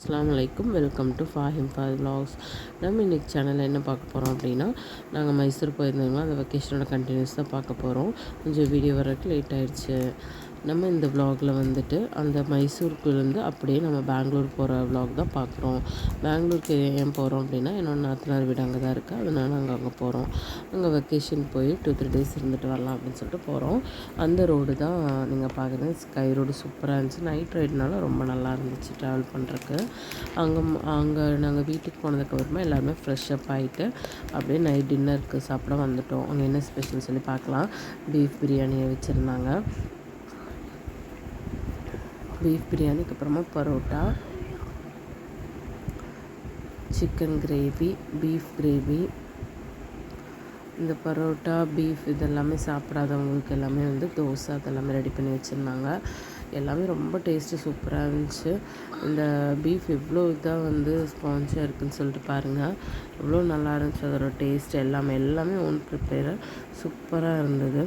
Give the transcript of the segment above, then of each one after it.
அஸ்லாம் வலைக்கும் welcome to Fahim for vlogs நம்ம இன்றைக்கி சேனலில் என்ன பார்க்க போகிறோம் அப்படின்னா நாங்கள் மைசூர் போயிருந்தோம்னா அந்த வெக்கேஷனோட கண்டினியூஸ் தான் பார்க்க போகிறோம் கொஞ்சம் வீடியோ வரக்கு லேட் ஆகிடுச்சு நம்ம இந்த விலாகில் வந்துட்டு அந்த மைசூருக்குலேருந்து அப்படியே நம்ம பெங்களூர் போகிற விலாக் தான் பார்க்குறோம். பெங்களூருக்கு ஏன் போகிறோம் அப்படின்னா என்னோட நாத்தனார் வீடு அங்கே தான் இருக்குது. அதனால் நாங்கள் அங்கே போகிறோம் அங்கே வெக்கேஷன் போய் டூ த்ரீ டேஸ் இருந்துட்டு வரலாம் அப்படின்னு சொல்லிட்டு போகிறோம் அந்த ரோடு தான் நீங்கள் பார்க்குறது ஸ்கை ரோடு சூப்பராக இருந்துச்சு. நைட் ரைட்னால ரொம்ப நல்லா இருந்துச்சு ட்ராவல் பண்ணுறக்கு அங்கே அங்கே நாங்கள் வீட்டுக்கு போனதுக்கப்புறமா எல்லாருமே ஃப்ரெஷ்ஷப் ஆகிட்டு அப்படியே நைட் டின்னருக்கு சாப்பிட வந்துட்டோம். அங்கே என்ன ஸ்பெஷல் சொல்லி பார்க்கலாம். பீஃப் பிரியாணியை வச்சுருந்தாங்க. பீஃப் பிரியாணிக்கு அப்புறமா parotta chicken gravy beef gravy. இந்த பரோட்டா பீஃப் இதெல்லாமே சாப்பிடாதவங்களுக்கு எல்லாமே வந்து தோசை அதெல்லாமே ரெடி பண்ணி வச்சுருந்தாங்க. எல்லாமே ரொம்ப டேஸ்ட்டு சூப்பராக இருந்துச்சு. இந்த பீஃப் எவ்வளோ இதாக வந்து ஸ்பான்ஸாக இருக்குதுன்னு சொல்லிட்டு பாருங்கள் எவ்வளோ நல்லா இருந்துச்சு அதோட டேஸ்ட் எல்லாமே. எல்லாமே ஓன் ப்ரிப்பேர் சூப்பராக இருந்தது.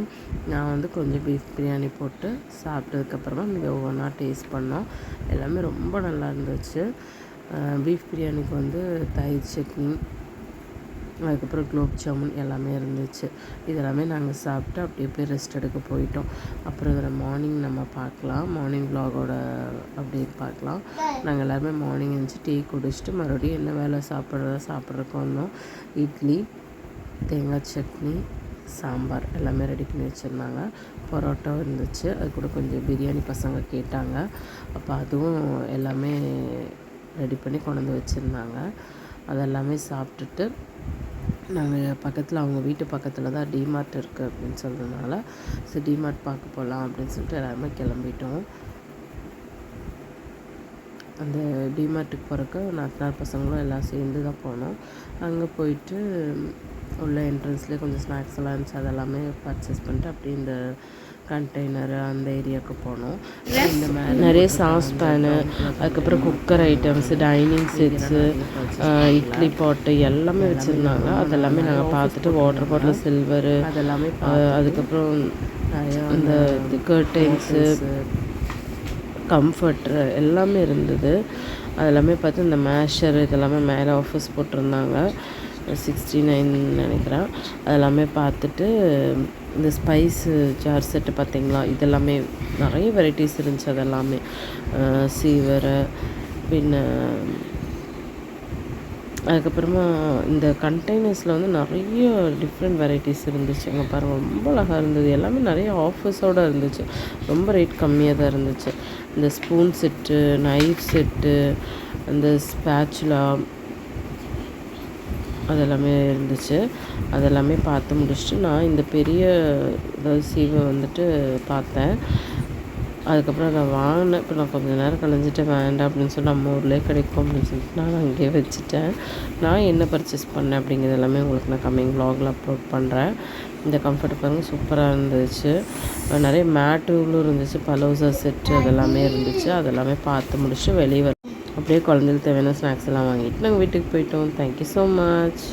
நான் வந்து கொஞ்சம் பீஃப் பிரியாணி போட்டு சாப்பிட்டதுக்கப்புறமா மிக ஒவ்வொன்றா டேஸ்ட் பண்ணோம். எல்லாமே ரொம்ப நல்லா இருந்துச்சு. பீஃப் பிரியாணிக்கு வந்து தயிர் சட்னி அதுக்கப்புறம் குலோப் ஜாமுன் எல்லாமே இருந்துச்சு. இதெல்லாமே நாங்கள் சாப்பிட்டு அப்படியே போய் ரெஸ்ட் எடுக்க போயிட்டோம். அப்புறம் இதில் மார்னிங் நம்ம பார்க்கலாம். மார்னிங் விலாகோட அப்படியே பார்க்கலாம். நாங்கள் எல்லாருமே மார்னிங் இருந்துச்சு டீ குடிச்சிட்டு மறுபடியும் என்ன வேலை சாப்பிட்றதா சாப்பிட்றதுக்கு வந்தோம். இட்லி தேங்காய் சட்னி சாம்பார் எல்லாமே ரெடி பண்ணி வச்சுருந்தாங்க. பரோட்டா இருந்துச்சு. அது கூட கொஞ்சம் பிரியாணி பசங்க கேட்டாங்க. அப்போ அதுவும் எல்லாமே ரெடி பண்ணி கொண்டு வந்து வச்சுருந்தாங்க. அதெல்லாமே சாப்பிட்டுட்டு நாங்கள் பக்கத்தில் அவங்க வீட்டு பக்கத்தில் தான் டிமார்ட் இருக்குது அப்படின்னு சொல்கிறதுனால சரி டிமார்ட் பார்க்க போகலாம் அப்படின்னு சொல்லிட்டு எல்லாருமே கிளம்பிட்டோம். அந்த டிமார்ட்டுக்கு போகிறக்கு நாத்தனார் பசங்களும் எல்லாம் சேர்ந்து தான் போனோம். அங்கே போயிட்டு உள்ள என்ட்ரன்ஸ்லேயே கொஞ்சம் ஸ்நாக்ஸ் எல்லாம் இருந்துச்சு. அதெல்லாமே பர்ச்சேஸ் பண்ணிட்டு அப்படியே இந்த கண்டெய்னரு அந்த ஏரியாவுக்கு போனோம். இந்த மாதிரி நிறைய சாஸ் பேனு அதுக்கப்புறம் cooker items dining sets idli pot எல்லாமே வச்சுருந்தாங்க. அதெல்லாமே நாங்கள் பார்த்துட்டு வாட்டர் பாட்டில் சில்வரு அதெல்லாமே அதுக்கப்புறம் இந்த கர்டைன்ஸு கம்ஃபர்ட்ரு எல்லாமே இருந்தது. அதெல்லாமே பார்த்து இந்த மேஷர் இதெல்லாமே மேலே ஆஃபர்ஸ் போட்டிருந்தாங்க. சிக்ஸ்டி நைன் நினைக்கிறேன் அதெல்லாமே பார்த்துட்டு இந்த ஸ்பைஸு ஜார் செட்டு பார்த்திங்களா? இதெல்லாமே நிறைய வெரைட்டிஸ் இருந்துச்சு அதெல்லாமே சீவரை பின்ன அதுக்கப்புறமா இந்த கண்டெய்னர்ஸில் வந்து நிறைய டிஃப்ரெண்ட் வெரைட்டிஸ் இருந்துச்சு. அங்கே பாருங்கள் ரொம்ப அழகாக இருந்தது. எல்லாமே நிறைய ஆஃபர்ஸோடு இருந்துச்சு. ரொம்ப ரேட் கம்மியாக தான் இருந்துச்சு. இந்த ஸ்பூன் செட்டு நைஃப் செட்டு அந்த ஸ்பேச்சுலா அதெல்லாமே இருந்துச்சு. அதெல்லாமே பார்த்து முடிச்சுட்டு நான் இந்த பெரிய அதாவது சீவை வந்துட்டு பார்த்தேன். அதுக்கப்புறம் நான் வாங்கினேன். இப்போ நான் கொஞ்சம் நேரம் கழிஞ்சிட்டு வேண்டாம் அப்படின்னு சொல்லி நம்ம ஊர்லேயே கிடைக்கும் அப்படின்னு சொல்லிட்டு நான் அங்கேயே வச்சுட்டேன். நான் என்ன பர்ச்சேஸ் பண்ணேன் அப்படிங்கிறது எல்லாமே உங்களுக்கு நான் கம்மிங் வ்ளாகில் அப்லோட் பண்ணுறேன் இந்த கம்ஃபர்ட் பாருங்கள் சூப்பராக இருந்துச்சு. நிறைய மேட்டுகளும் இருந்துச்சு. பலோசா செட்டு அதெல்லாமே இருந்துச்சு. அதெல்லாமே பார்த்து முடிச்சுட்டு வெளியே வர அப்படியே குழந்தைகளுக்கு தேவையான ஸ்நாக்ஸ் எல்லாம் வாங்கிட்டு நாங்கள் வீட்டுக்கு போயிட்டோம். Thank you so much